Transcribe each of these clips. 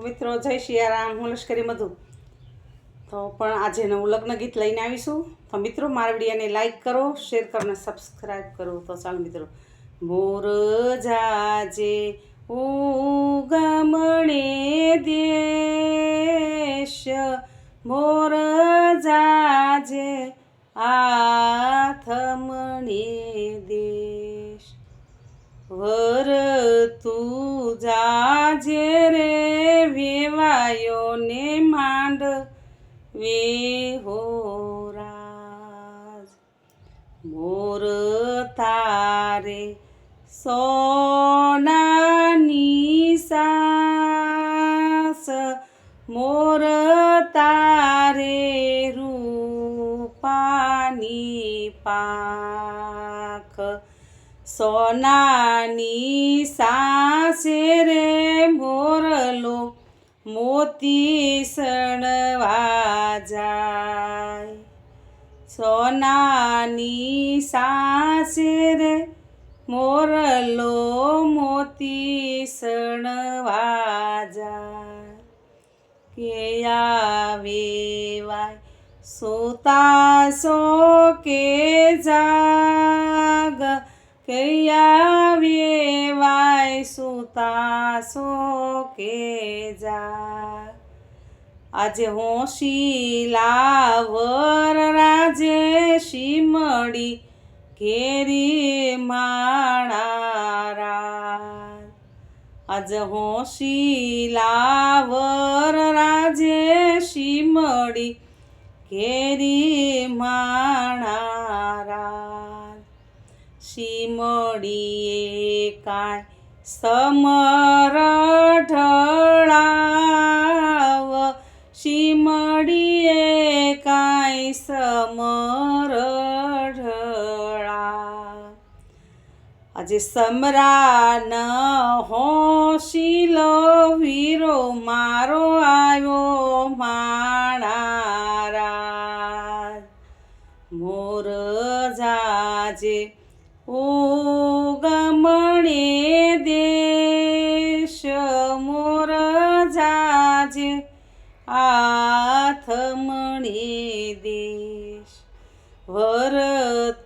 મિત્રો, જય શિયારામ, હું લશ્કરી મધુ. તો પણ આજે નવું લગ્ન ગીત લઈને આવીશું. તો મિત્રો, મારા વિડીયાને લાઈક કરો શેર કરો અને સબસ્ક્રાઈબ કરો. તો ચાલો મિત્રો, મોર જાજે ઉગમણે દેશ, મોર જાજે આથમણે દેશ. વર તું જાજે રે વેવાયો ને માંડ વેહોરાજ મોર તારે સોનાની સાસ. મોર તારે રૂપાની પાખ. સોનાની સાસે રે મોરલો, મોતી સણવા જાય. સોનાની સાસે રે મોરલો, મોતી સણવા જાય. કે આવે વાય, સોતા સો કે જાગ કે આવે વાય સુતા સો કે જા? આજે હોશીલાવર રાજે શીમડી ઘેરી માણારા. આજ હોશીલાવર રાજે શીમડી ઘેરી માણારા. શીમડીએ કાંઈ સમર ઢળાવ. શીમડીએ કાંઈ સમર ઢળા આજે સમરાન હોશીલો વીરો મારો આવ્યો. જાજે આથમણે દેશ વર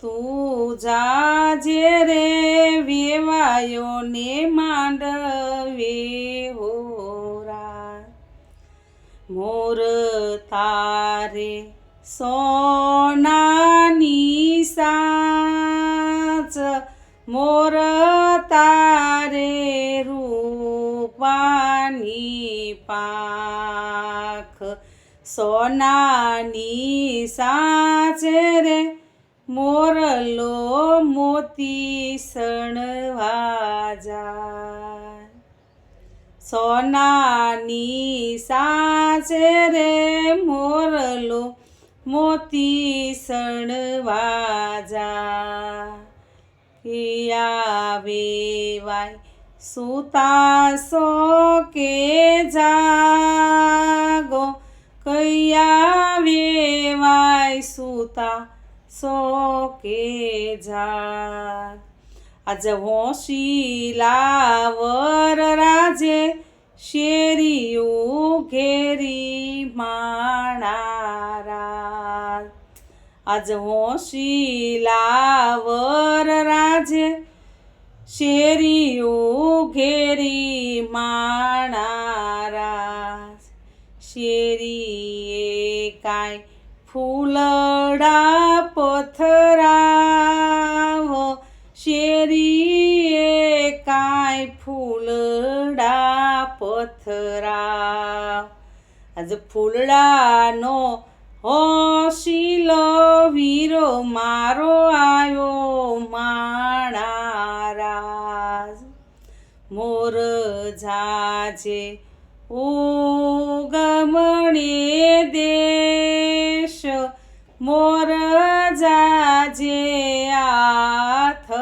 તું જાજે રે વેવાયો ને માંડવે હોરા મોર તારે સોનાની સાચ મોર તારે રૂપાની પાખ, સોનાની સાચે રે મોરલો મોતી સણવા જાય સોનાની સાચે રે મોરલો મોતી સણવા જા આવે વાય સુતા સો કે જાગો કયા વેવાય સુતા સો કે જાગ. આજ હોશીલાવર રાજે શેરીયું ઘેરી માણારા. આજ હોશીલાવર રાજે શેરીયું ઘેરી માણારા શેરીએ કાંઈ ફૂલડા પથરાવ. શેરીએ કાંઈ ફૂલડા પથરાવ. આજે ફૂલડાનો જાજે ગમણે દેશ, મોર જાજે આથમણે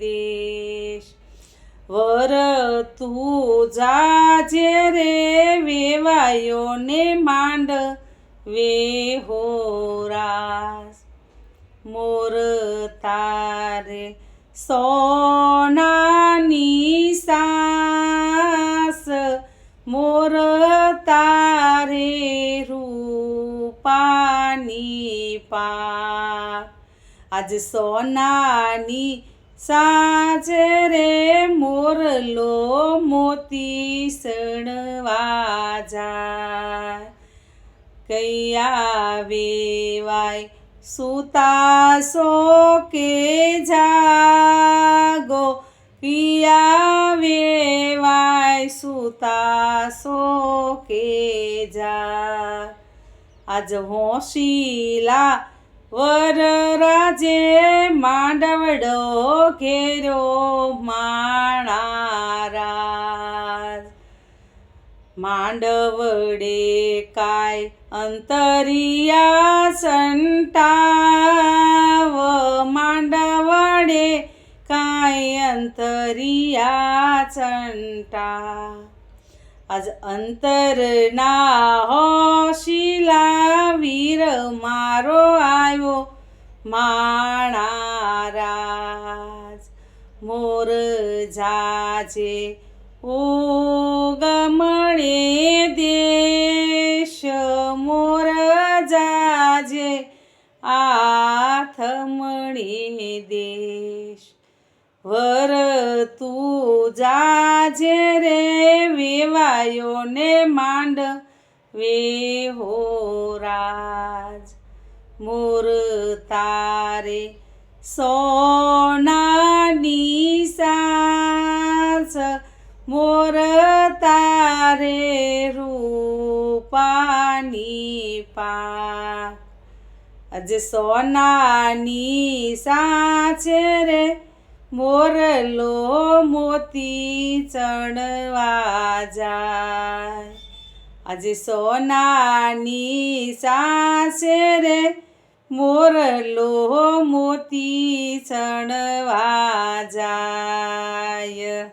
દેશ. વર તું જાજે રે વેવાયો ને માંડ વેહોરાસ મોર તારે સોનાની મોર તારે રૂપાની પા આજ સોનાની સાજ રે મોરલો મોતી સણવા જાય કૈયા વેવાય સુતા સો કે જાગો, પિયા વેવાય સુતા સો કે જા આજ હોશીલા વર રાજે માંડવડો ઘેરો માણારાજ માંડવડે કાય અંતરિયા સંટાવ માંડવડે કાય અંતરિયા સંટા આજ અંતરના હોશિલા વીર મારો આવ્યો માણારાજ. મોર જાજે ઉગમણે દેશ, મોર જાજે આથમણે દેશ. વર તું જાજે રે વેવાયો ને માંડ. વેહો રાજ, મોર તારે સોનાની સાસ. મોર તારે રૂપાની પા આજે સોનાની સાચે રે મોરલો મોતી ચણવા જાય. આજે સોનાની સાસે રે મોરલો મોતી ચણવા જાય.